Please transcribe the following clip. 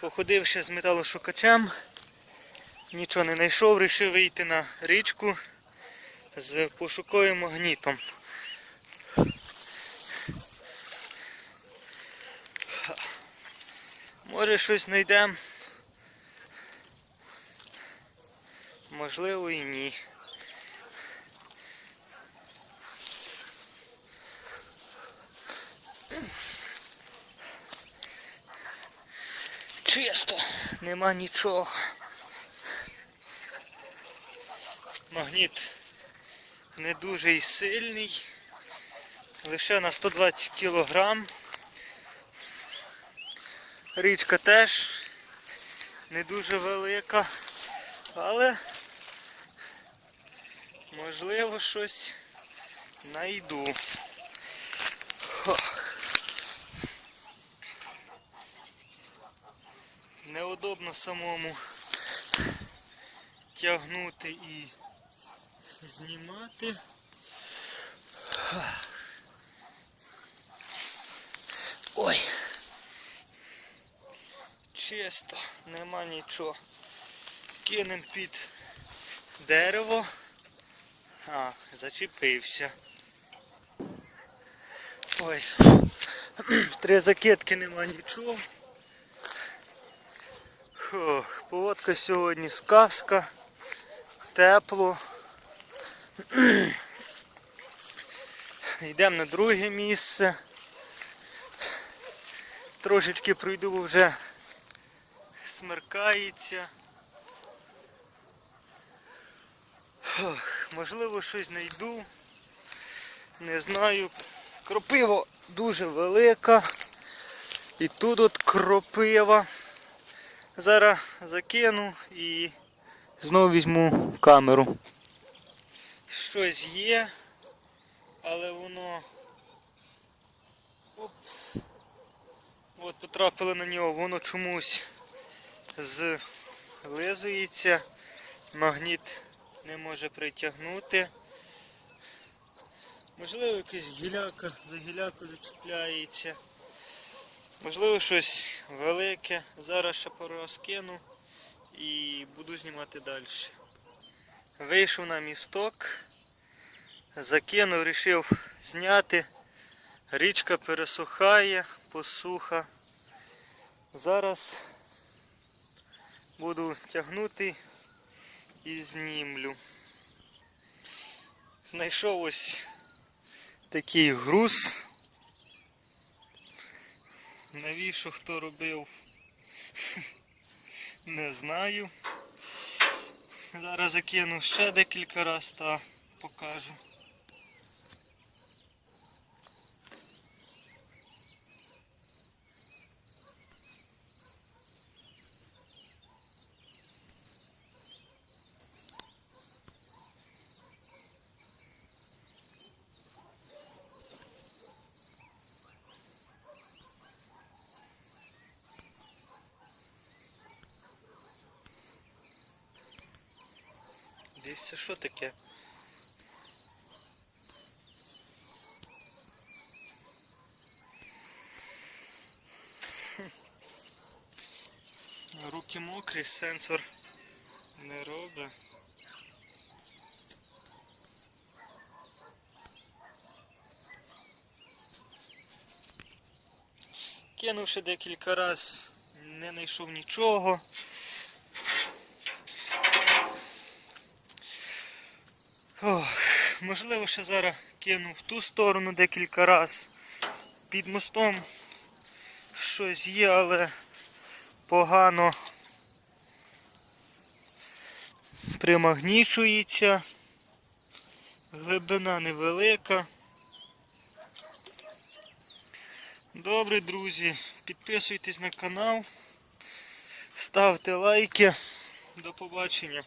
Походивши з металошукачем, нічого не знайшов, вирішив вийти на річку з пошуковим магнітом. Може щось знайдемо. Можливо і ні. Чисто, нема нічого. Магніт не дуже і сильний. Лише на 120 кілограм. Річка теж не дуже велика, але можливо щось знайду. Неудобно самому тягнути і знімати. Ой. Чисто, нема нічого. Кинем під дерево. А, зачепився. Ой. Три закидки нема нічого. Фух, погодка сьогодні сказка. Тепло. Йдемо на друге місце. Трошечки пройду бо вже смеркається. Фух, можливо, щось знайду. Не знаю. Кропива дуже велика. І тут от кропива. Зараз закину і знову візьму камеру. Щось є, але воно. Оп. От потрапили на нього, воно чомусь злизується, магніт не може притягнути. Можливо, якась гіляка за гіляку зачіпляється. Можливо, щось велике. Зараз ще порозкину і буду знімати далі. Вийшов на місток, закинув, вирішив зняти. Річка пересухає, посуха. Зараз буду тягнути і знімлю. Знайшов ось такий груз. Навіщо хто робив? Не знаю. Зараз закину ще декілька разів та покажу. Десь це що таке? Руки мокрі, сенсор не робить. Кинувши декілька разів, не знайшов нічого. Ох, можливо, ще зараз кину в ту сторону декілька разів. Під мостом щось є, але погано примагнічується. Глибина невелика. Добре, друзі, підписуйтесь на канал, ставте лайки. До побачення.